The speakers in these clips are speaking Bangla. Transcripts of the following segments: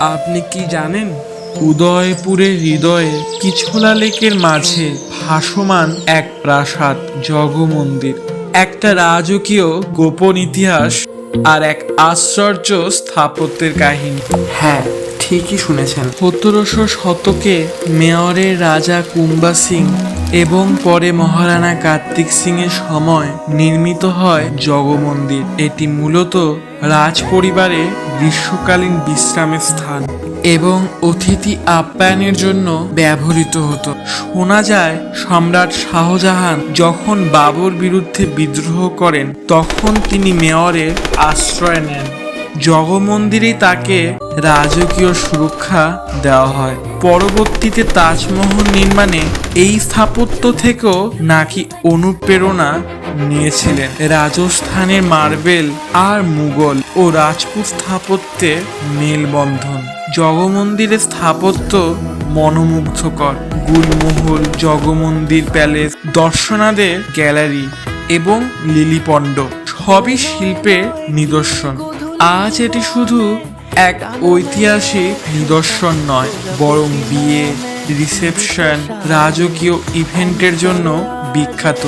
আপনি কি জানেন? উদয়পুরের হৃদয়ে কিছোলা লেকের মাঝে ভাসমান এক প্রাসাদ জগমন্দির। একটা রাজকীয় গোপন ইতিহাস আর এক আশ্চর্য স্থাপত্যের কাহিনী। হ্যাঁ ঠিকই শুনেছেন। সতেরোশো শতকে মেয়রের রাজা কুম্বা সিং এবং পরে মহারানা কার্তিক সিং এর সময় নির্মিত হয় জগমন্দির। এটি মূলত রাজ পরিবারের গ্রীষ্মকালীন বিশ্রামের স্থান এবং অতিথি আপ্যায়নের জন্য ব্যবহৃত হতো। শোনা যায়, সম্রাট শাহজাহান যখন বাবর বিরুদ্ধে বিদ্রোহ করেন, তখন তিনি মেয়রের আশ্রয় নেন। জগমন্দিরেই তাকে রাজকীয় সুরক্ষা দেওয়া হয়। পরবর্তীতে তাজমহল নির্মাণে এই স্থাপত্য থেকেও নাকি অনুপ্রেরণা নিয়েছিলেন রাজস্থানের মার্বেল আর মুঘল ও রাজপুত স্থাপত্যের মেলবন্ধন। জগমন্দিরের স্থাপত্য মনোমুগ্ধকর। গুলমহল, জগমন্দির প্যালেস, দর্শনাদের গ্যালারি এবং লিলিপণ্ড সবই শিল্পের নিদর্শন। আজ এটি শুধু এক ঐতিহাসিক নিদর্শন নয়, বরং বিয়ে, রিসেপশন, রাজকীয় ইভেন্টের জন্য বিখ্যাত।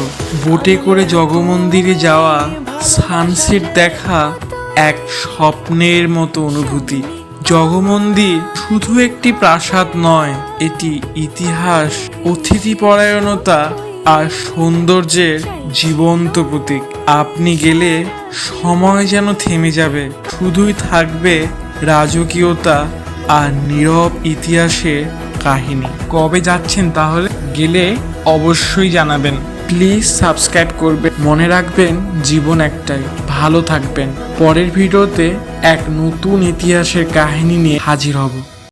বোটে করে জগমন্দিরে যাওয়া, সানসেট দেখা এক স্বপ্নের মতো অনুভূতি। জগমন্দির শুধু একটি প্রাসাদ নয়, এটি ইতিহাস, অতিথিপরায়ণতা আর সৌন্দর্যের জীবন্ত প্রতীক। আপনি গেলে সময় যেন থেমে যাবে, শুধুই থাকবে রাজকীয়তা আর নীরব ইতিহাসের কাহিনী। কবে যাচ্ছেন তাহলে গেলে অবশ্যই জানাবেন। প্লিজ সাবস্ক্রাইব করবেন। মনে রাখবেন, জীবন একটাই। ভালো থাকবেন। পরের ভিডিওতে এক নতুন ইতিহাসের কাহিনী নিয়ে হাজির হব।